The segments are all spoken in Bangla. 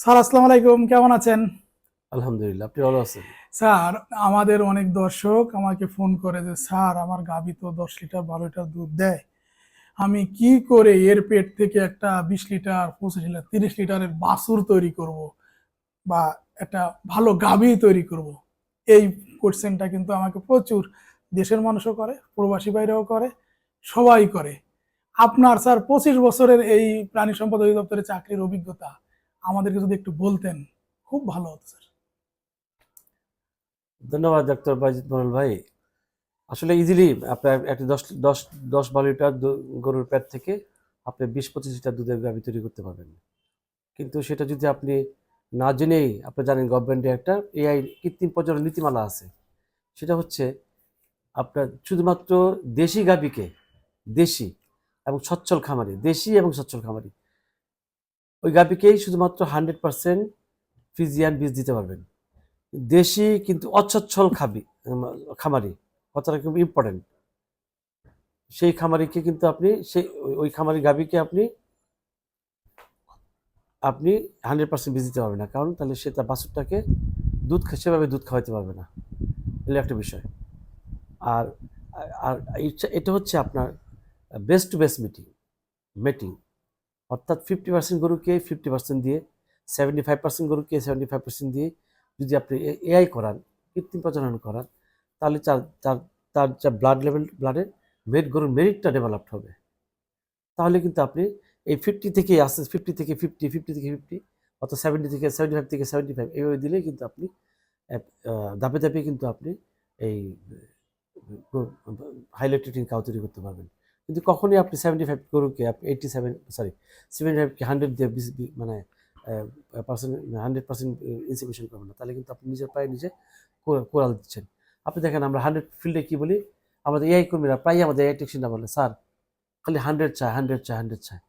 স্যার আসসালামু আলাইকুম কেমন আছেন? আলহামদুলিল্লাহ আপনি ভালো আছেন? স্যার আমাদের অনেক দর্শক আমাকে ফোন করে যে স্যার আমার গাভী তো দশ লিটার বারো লিটার দুধ দেয়। আমি কি করে এর পেট থেকে একটা বিশ লিটার পঁচিশ লিটার তিরিশ লিটারের বাছুর তৈরি করব বা একটা ভালো গাভী তৈরি করব? এই কোশ্চেনটা কিন্তু আমাকে প্রচুর দেশের মানুষও করে প্রবাসী বাইরেও করে সবাই করে। আপনার স্যার পঁচিশ বছরের এই প্রাণী সম্পদ অধিদপ্তরের চাকরির অভিজ্ঞতা আমাদেরকে যদি একটু বলতেন, খুব ভালো হতো, স্যার। ধন্যবাদ ডাক্তার বাজিদ মরল ভাই। আসলে ইজিলি আপনার একটি দশ দশ দশ বারো লিটার গরুর প্যাট থেকে আপনি বিশ, পঁচিশ লিটার দুধের গাভী তৈরি করতে পারবেন। কিন্তু সেটা যদি আপনি না জেনেই, আপনি জানেন গভর্নমেন্টের একটা এআই কৃত্রিম প্রজনন নীতিমালা আছে। সেটা হচ্ছে আপনার শুধুমাত্র দেশি গাভীকে দেশি এবং সচ্ছল খামারি, দেশি এবং সচ্ছল খামারি ওই গাভীকেই শুধুমাত্র হান্ড্রেড পার্সেন্ট ফিজিয়ান বীজ দিতে পারবেন। দেশি কিন্তু অচ্ছচ্ছল খাবি খামারি, কথাটা খুব ইম্পর্টেন্ট সেই খামারিকে কিন্তু আপনি, সেই ওই- খামারি গাভীকে আপনি আপনি হান্ড্রেড পার্সেন্ট বীজ দিতে পারবেন না। কারণ তাহলে সে তার বাছুরটাকে দুধ সেভাবে দুধ খাওয়াতে পারবে না। এগুলো একটা বিষয়। আর আর এটা হচ্ছে আপনার best to best meeting meeting অর্থাৎ ফিফটি পার্সেন্ট গরুকে ফিফটি পার্সেন্ট দিয়ে সেভেন্টি ফাইভ পার্সেন্ট গরুকে সেভেন্টি ফাইভ পার্সেন্ট দিয়ে যদি আপনি এআই করান, কৃত্রিম প্রজনন করান, তাহলে তার তার যা ব্লাড লেভেল ব্লাডের মেট গরুর মেরিটটা ডেভেলপড হবে। তাহলে কিন্তু আপনি এই ফিফটি থেকে আসতে ফিফটি থেকে ফিফটি ফিফটি থেকে ফিফটি অর্থাৎ সেভেন্টি থেকে সেভেন্টি ফাইভ থেকে সেভেন্টি ফাইভ এইভাবে দিলে কিন্তু আপনি ধাপে ধাপে কিন্তু আপনি এই হাইলাইটেটিং কাউ তৈরি করতে পারবেন। কিন্তু কখনই আপনি সেভেন্টি ফাইভ গরুকে আপনি এইটটি সেভেন সরি সেভেন্টি ফাইভকে হান্ড্রেড দিয়ে মানে পার্সেন্ট হান্ড্রেড পার্সেন্ট ইনসিবিশন করবেন না। তাহলে কিন্তু আপনি নিজের পায়ে নিজে কোরাল দিচ্ছেন। আপনি দেখেন আমরা হান্ড্রেড ফিল্ডে কী বলি? আমাদের এআই কর্মীরা প্রায় আমাদের এআই টেকশনটা বলে, স্যার, খালি হান্ড্রেড চায় হান্ড্রেড চায় হান্ড্রেড চায়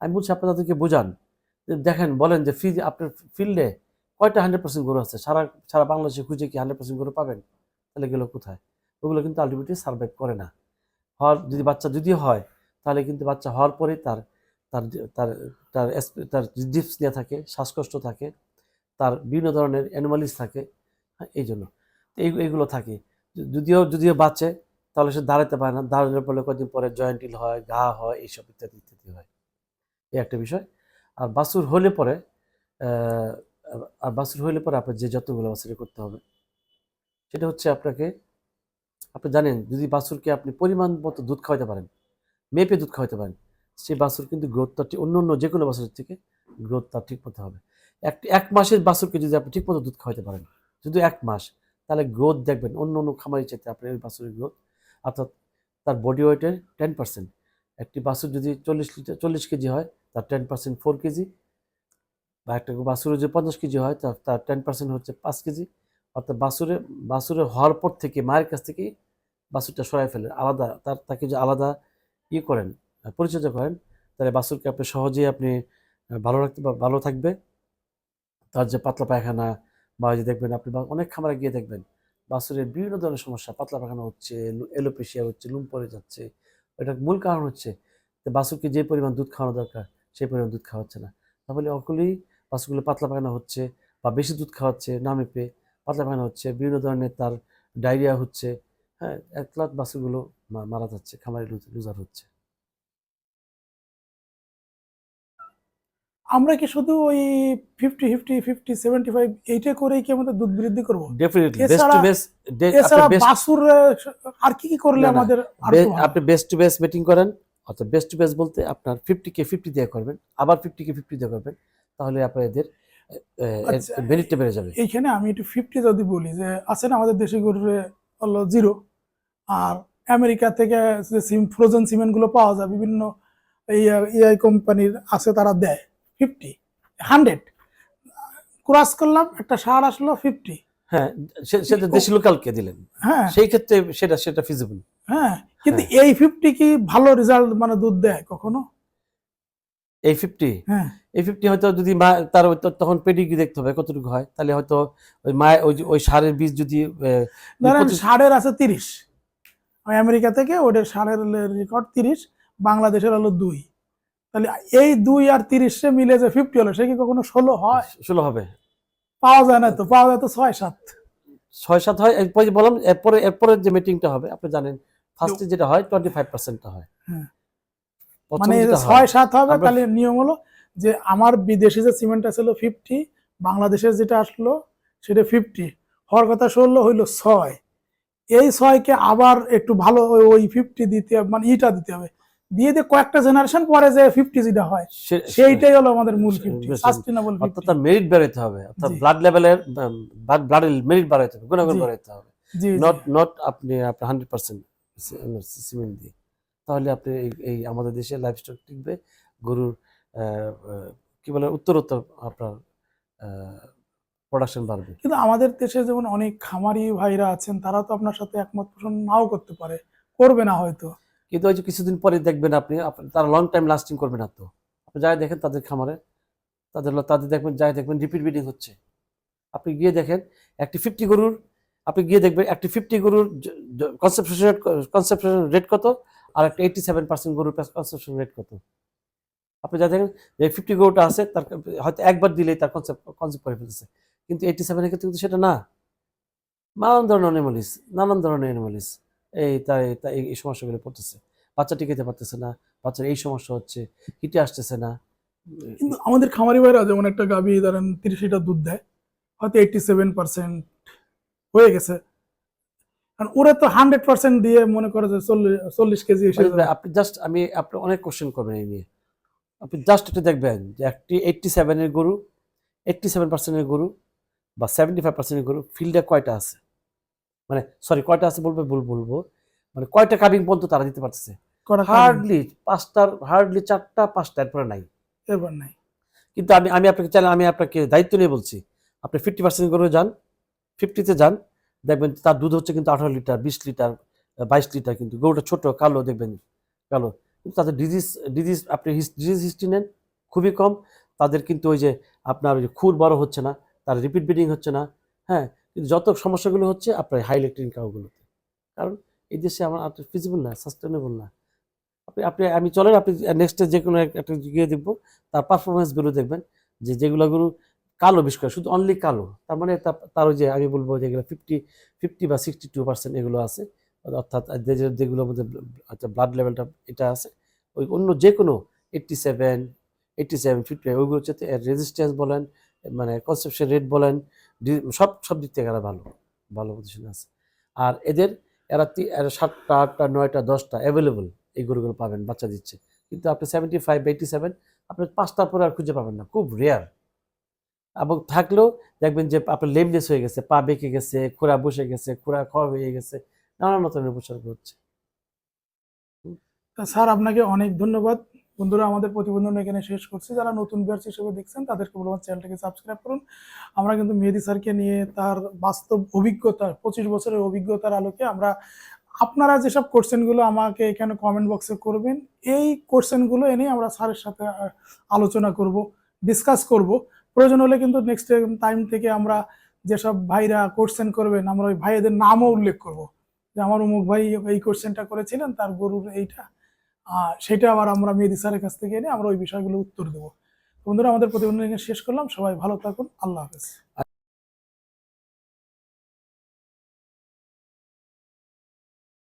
আমি বলছি, আপনি তাদেরকে বোঝান। দেখেন, বলেন যে ফি আপনার ফিল্ডে কয়টা হান্ড্রেড পার্সেন্ট গরু আছে? সারা সারা বাংলাদেশে খুঁজে কি হান্ড্রেড পার্সেন্ট গরু পাবেন? তাহলে গেল কোথায়? ওগুলো কিন্তু আলটিমেটলি সার্ভাইভ করে না। হওয়ার যদি বাচ্চা যদিও হয় তাহলে কিন্তু বাচ্চা হওয়ার পরে তার তার তার তার ডিপস নিয়ে থাকে শ্বাসকষ্ট থাকে তার বিভিন্ন ধরনের অ্যানিমালিস থাকে হ্যাঁ, এই জন্য। এই এইগুলো থাকে। যদিও যদিও বাঁচে তাহলে সে দাঁড়াতে পারে না। দাঁড়ানোর পরে কয়েকদিন পরে জয়েন্টিল হয় ঘা হয় এইসব ইত্যাদি ইত্যাদি হয়। এই একটা বিষয়। আর বাসুর হলে পরে আর বাসুর হলে পরে আপনার যে যত্নগুলো বাছুরে করতে হবে। সেটা হচ্ছে আপনাকে আপনি জানেন, যদি বাছুরকে আপনি পরিমাণ মতো দুধ খাওয়াতে পারেন, মেপে দুধ খাওয়াতে পারেন সেই বাছুর কিন্তু গ্রোথটা ঠিক অন্য অন্য যে কোনো বাছুরের থেকে গ্রোথ তার ঠিক মতো হবে। এক এক মাসের বাছুরকে যদি আপনি ঠিক মতো দুধ খাওয়াতে পারেন, শুধু এক মাস, তাহলে গ্রোথ দেখবেন অন্য অন্য খামারি চাইতে আপনার ওই বাছুরের গ্রোথ অর্থাৎ তার বডি ওয়েটের টেন পার্সেন্ট একটি বাছুর যদি চল্লিশ লিটার, চল্লিশ কেজি হয়, তার টেন পার্সেন্ট ফোর কেজি, বা একটা বাছুরের যদি পঞ্চাশ কেজি হয় তার তার টেন পার্সেন্ট হচ্ছে পাঁচ কেজি। অর্থাৎ বাসুরে বাছুরে হওয়ার পর থেকে মায়ের কাছ থেকেই বাসুরটা সরাই ফেলেন। আলাদা তার, তাকে যে আলাদা ইয়ে করেন, পরিচর্যা করেন, তাহলে বাছুরকে আপনি সহজেই আপনি ভালো রাখতে ভালো থাকবে। তার যে পাতলা পায়খানা বা যে দেখবেন আপনি অনেক খামারে গিয়ে দেখবেন বাছুরের বিভিন্ন ধরনের সমস্যা, পাতলা পায়খানা হচ্ছে এলোপেশিয়া হচ্ছে, লুম পড়ে যাচ্ছে, এটার মূল কারণ হচ্ছে যে বাছুরকে যে পরিমাণ দুধ খাওয়ানো দরকার, সেই পরিমাণ দুধ খাওয়াচ্ছে না। তাহলে অকলেই বাছুরগুলো পাতলা পায়খানা হচ্ছে বা বেশি দুধ খাওয়াচ্ছে, না মেপে পাতলা পায়খানা হচ্ছে বিভিন্ন ধরনের তার ডায়রিয়া হচ্ছে হ্যাঁ এক লাখ বাছুরগুলো মা- মারা যাচ্ছে খামারে লুজার হচ্ছে আমরা কি শুধু ওই fifty fifty fifty seventy five এইটা করেই কি আমাদের দুধ বৃদ্ধি করব এছাড়া- আহ, আর কি কি করলে আমাদের? আপনি বেস্ট টু বেস্ট মিটিং করেন অর্থাৎ বেস্ট টু বেস্ট বলতে আপনার ফিফটি কে ফিফটি দিয়ে করবেন আবার ফিফটি কে ফিফটি দিয়ে করবেন তাহলে আপনাদের আচ্ছা, বেনিটটা বেড়ে যাবে। এইখানে আমি একটু ফিফটি যদি বলি যে আছে না আমাদের দেশি গরুরে হলো জিরো আর আমেরিকা থেকে যে সিম ফ্রোজেন সিমেন্টগুলো পাওয়া যায় বিভিন্ন এই এআই কোম্পানির আছে তারা দেয় ফিফটি হান্ড্রেড ক্রস করলাম একটা সার আসলো ফিফটি হ্যাঁ সেটা দেশি লোকালকে দিলেন। হ্যাঁ। সেই ক্ষেত্রে সেটা সেটা ফিজিবল হ্যাঁ কিন্তু এই ফিফটি কি ভালো রেজাল্ট মানে দুধ দেয় কখনো? এই ফিফটি হ্যাঁ। এই ফিফটি হয়তো যদি মা তার তখন পেডিগ্রি দেখতে হবে কতটুকু হয়? তাহলে হয়তো ওই মায়ের ওই ওই সারের বীজ যদি ষাঁড়ের আছে তিরিশ। আমেরিকা থেকে ওদের ষাঁড়ের রেকর্ড তিরিশ বাংলাদেশের হলো দুই। তাহলে এই দুই আর তিরিশে মিলে যে ফিফটি হলো সে কি কখনো ষোলো হয়? ষোলো হবে। পাওয়া যায় না তো পাওয়া যায় তো ছয় সাত। ছয় সাত হয় এরপরে বললাম এরপরে এরপরে যে মিটিংটা হবে আপনি জানেন ফার্স্টে যেটা হয় টোয়েন্টি ফাইভ পার্সেন্টটা হয়। হ্যাঁ। মানে ছয় সাত হবে তাহলে নিয়ম হলো যে আমার বিদেশি যে সিমেন্টটা ছিল ফিফটি বাংলাদেশের যেটা আসলো সেটা ফিফটি হওয়ার কথা ষোলো হইল ছয়। এই ছয়কে আবার একটু ভালো ওই- ফিফটি দিতে হবে মানে ইটা দিতে হবে। দিয়ে দিয়ে কয়েকটা জেনারেশন পরে যে ফিফটি যেটা হয় সেইটাই হলো আমাদের মূল ফিফটি সাস্টেনেবল অর্থাৎ তার মেরিট বেরোতে হবে অর্থাৎ ব্লাড লেভেলের ব্লাডের মেরিট বাড়াইতে হবে গুণাগুণ বাড়াইতে হবে। নট নট আপনি আপনার হান্ড্রেড পার্সেন্ট সিমেন্ট দিয়ে। তাহলে আপনি এই এই আমাদের দেশে লাইফ স্টক টিকবে। গরুর কি বলে উত্তরোত্তর আপনার প্রোডাকশন বাড়বে। কিন্তু আমাদের দেশে যেমন অনেক খামারি ভাইরা আছেন তারা তো আপনার সাথে একমত পোষণ নাও করতে পারে। করবে না হয়তো। কিন্তু ওই যে কিছুদিন পরে দেখবেন আপনি তারা লং টাইম লাস্টিং করবে না তো। আপনি যাই দেখেন তাদের খামারে তাদের তাদের দেখবেন যাই দেখবেন রিপিট ব্রিডিং হচ্ছে। আপনি গিয়ে দেখেন একটি ফিফটি গরুর আপনি গিয়ে দেখবেন একটি ফিফটি গরুর কনসেপশন রেট কনসেপশন রেট কত? আর একটা এইটি সেভেন পার্সেন্ট গরুর কনসেপশন রেট কত? আপনি যা দেখেন যে ফিফটি গরুটা আছে, তার হয়তো একবার দিলেই তার কনসেপ্ট কনসেপ্ট করে ফেলতেছে। কিন্তু এইটি সেভেনের ক্ষেত্রে কিন্তু সেটা না। নানান ধরনের অ্যানিমালিস নানান ধরনের অ্যানিমালিস এই তাই এই- সমস্যাগুলো পড়তেছে। বাচ্চা টিকাতে পারতেছে না, বাচ্চার এই সমস্যা হচ্ছে হিটে আসতেছে না। কিন্তু আমাদের খামারি ভাইরা যেমন একটা গাভী, ধরেন তিরিশ লিটার দুধ দেয়, হয়তো এইটটি সেভেন পার্সেন্ট হয়ে গেছে। কারণ ওরা তো হান্ড্রেড পার্সেন্ট দিয়ে মনে করে যে চল্লিশ কেজি আপনি জাস্ট আমি আপনি অনেক কোশ্চেন করবেন এই নিয়ে। আপনি জাস্ট এটা দেখবেন যে একটি এইটটি সেভেনের গরু এইটটি সেভেন পার্সেন্টের গরু বা সেভেন্টি ফাইভ পার্সেন্টের গরু ফিল্ডে কয়টা আছে? মানে সরি কয়টা আছে বলবে? ভুল বলব। মানে কয়টা কাবিং পর্যন্ত তারা দিতে পারতেছে? হার্ডলি পাঁচটার হার্ডলি চারটা পাঁচটা এরপরে নাই। এবার নাই। কিন্তু আমি আমি আপনাকে চাইলে আমি আপনাকে দায়িত্ব নিয়ে বলছি। আপনি ফিফটি পার্সেন্ট করে যান ফিফটিতে যান দেখবেন তার দুধ হচ্ছে কিন্তু আঠারো লিটার, বিশ লিটার বাইশ লিটার কিন্তু। গরুটা ছোট, কালো দেখবেন, কালো। কিন্তু তাদের ডিজিজ ডিজিজ আপনি ডিজিজ হিস্ট্রি নেন, খুবই কম। তাদের কিন্তু ওই যে আপনার ওই যে খুর বড় হচ্ছে না, তার রিপিট ব্রিডিং হচ্ছে না হ্যাঁ? কিন্তু যত সমস্যাগুলো হচ্ছে, আপনার হাই ইলেকট্রিক কাউগুলোতে। কারণ এই দেশে আমার ফিজিবল না সাস্টেনেবল না। আপনি আপনি, আমি চলেন, আপনি নেক্সটে যে কোনো একটা গিয়ে দেখব, তার পারফরমেন্সগুলো দেখবেন। যে যেগুলো গরু কালো বিশেষ করে, শুধু অনলি কালো। তার মানে তার ওই যে আমি বলব যেগুলো ফিফটি ফিফটি বা সিক্সটি টু পার্সেন্ট এগুলো আছে। অর্থাৎ যেগুলোর মধ্যে আচ্ছা ব্লাড লেভেলটা এটা আছে। ওই অন্য যে কোনো eighty seven eighty seven fifty ওইগুলো হচ্ছে রেজিস্ট্যান্স বলেন মানে কনসেপশন রেট বলেন সব সব দিক থেকে এরা ভালো ভালো পজিশনে আছে। আর এদের, এরা সাতটা, আটটা, নয়টা, দশটা অ্যাভেলেবল এই গরুগুলো পাবেন, বাচ্চা দিচ্ছে। কিন্তু আপনি সেভেন্টি ফাইভ এইটটি সেভেন আপনি পাঁচটার পরে আর খুঁজে পাবেন না, খুব রেয়ার এবং থাকলেও দেখবেন যে আপনার লেমনেস হয়ে গেছে, পা বেঁকে গেছে, খোরা বসে গেছে, খোরা খাওয়া হয়ে গেছে, নানান ধরনের উপসর্গ হচ্ছে। স্যার, আপনাকে অনেক ধন্যবাদ। বন্ধুরা, আমাদের প্রতিবেদন এখানে শেষ করছি। যারা নতুন ভিউয়ার্স হিসেবে দেখছেন, তাদেরকে বলব চ্যানেলটাকে সাবস্ক্রাইব করুন। আমরা কিন্তু মেহেদি স্যারকে নিয়ে তার বাস্তব অভিজ্ঞতা, পঁচিশ বছরের অভিজ্ঞতার আলোকে আমরা আপনারা যেসব কোশ্চেনগুলো আমাকে এখানে কমেন্ট বক্সে করবেন, এই কোশ্চেনগুলো এনে আমরা স্যারের সাথে আলোচনা করব ডিসকাস করব। প্রয়োজন হলে কিন্তু নেক্সট টাইম থেকে আমরা যেসব ভাইরা কোশ্চেন করবেন, আমরা ওই ভাইদের নামও উল্লেখ করব। যে আমার অমুক ভাই এই কোশ্চেনটা করেছিলেন, তার গরুর এইটা সেটা আবার আমরা মেহেদি স্যারের কাছ থেকে এনে আমরা ওই বিষয়গুলো উত্তর দেবো। বন্ধুরা, আমাদের প্রতিবেদন শেষ করলাম। সবাই ভালো থাকুন। আল্লাহ হাফেজ।